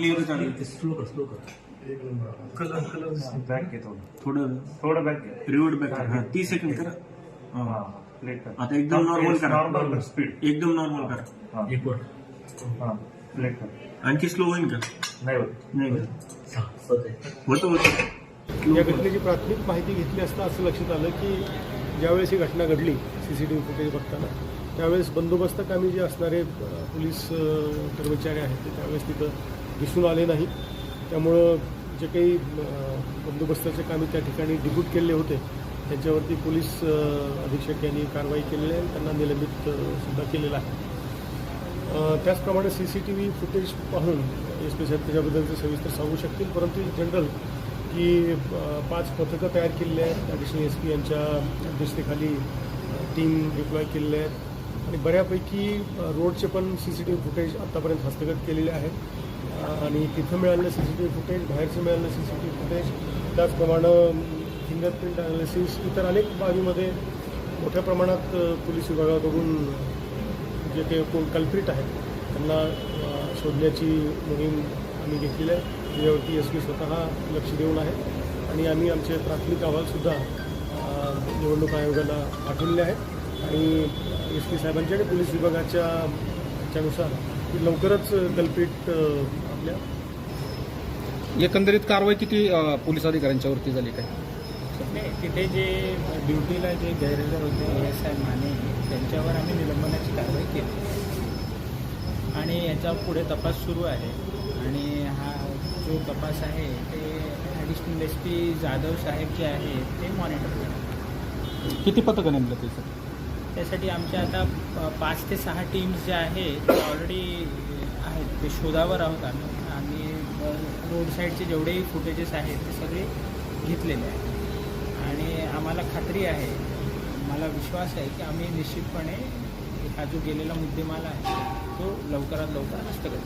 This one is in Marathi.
क्लिअर चालेल स्लो कर स्लो कर. कलर कलर बॅक घे थोडं थोडं थोडं बॅक घे रिवर्ड बॅक करा. हा तीस सेकंड करा. हा आता एकदम नॉर्मल करा. नॉर्मल कर स्पीड एकदम नॉर्मल करा. हा. एक वर. हा कर. आणखी स्लो होईल का? नाही होत. नाही होतं. होतं. या घटनेची प्राथमिक माहिती घेतली असता असं लक्षात आलं की ज्यावेळेस ही घटना घडली C C T V footage बघताना त्यावेळेस बंदोबस्त कामी जे असणारे पोलीस कर्मचारी आहेत ते त्यावेळेस तिथं दिसून आले नाही. त्यामुळं जे काही बंदोबस्ताचे कामी त्या ठिकाणी डिब्यूट केले होते त्यांच्यावरती पोलीस अधीक्षक यांनी कारवाई केलेली आहे त्यांना निलंबित सुद्धा केलेलं आहे. त्याचप्रमाणे C C T V footage पाहून एस पी साहेब त्याच्याबद्दलचं सविस्तर सांगू शकतील. परंतु इन जनरल की पाच पथकं तयार केलेली आहेत. ॲडिशनल एस पी यांच्या अध्यक्षतेखाली टीम डिप्लॉय केलेले आहेत. आणि बऱ्यापैकी रोडचे पण C C T V footage आत्तापर्यंत हस्तगत केलेले आहेत. आणि तिथं मिळालेलं C C T V footage बाहेरचं मिळालेलं C C T V footage त्याचप्रमाणे फिंगरप्रिंट अनालिसिस इतर अनेक बाबीमध्ये मोठ्या प्रमाणात पोलीस विभागाकडून जे काही कोण कल्प्रिट आहेत त्यांना शोधण्याची मोहीम आम्ही घेतलेली आहे. त्याच्यावरती एस पी स्वतः लक्ष देऊन आहे. आणि आम्ही आमचे प्राथमिक अहवालसुद्धा निवडणूक आयोगाला पाठवलेले आहेत. आणि एस पी साहेबांच्या आणि पोलीस विभागाच्या त्यानुसार लवकरच कल्प्रिट अ, आपल्या एकंदरीत कारवाई किती पोलीस अधिकाऱ्यांच्या झाली काय? नाही तिथे जे ड्युटीला जे गैरहजर होते ए एस आय माने त्यांच्यावर आम्ही निलंबनाची कारवाई केली. आणि याचा पुढे तपास सुरू आहे. आणि हा जो तपास आहे ते ॲडिशनल एस पी जाधव साहेब जे आहेत ते मॉनिटर करतात. किती पथकं नेमलं ते सर त्यासाठी आमच्या आता पाच ते सहा टीम्स ज्या आहेत ऑलरेडी ते शोधावर आहोत आम्ही. आणि रोड साईडचे जेवढेही फुटेजेस आहेत ते सगळे घेतलेले आहेत. आणि आम्हाला खात्री आहे मला विश्वास आहे की आम्ही निश्चितपणे हा जो गेलेला मुद्देमाल आहे तो लवकरात लवकर हस्तगत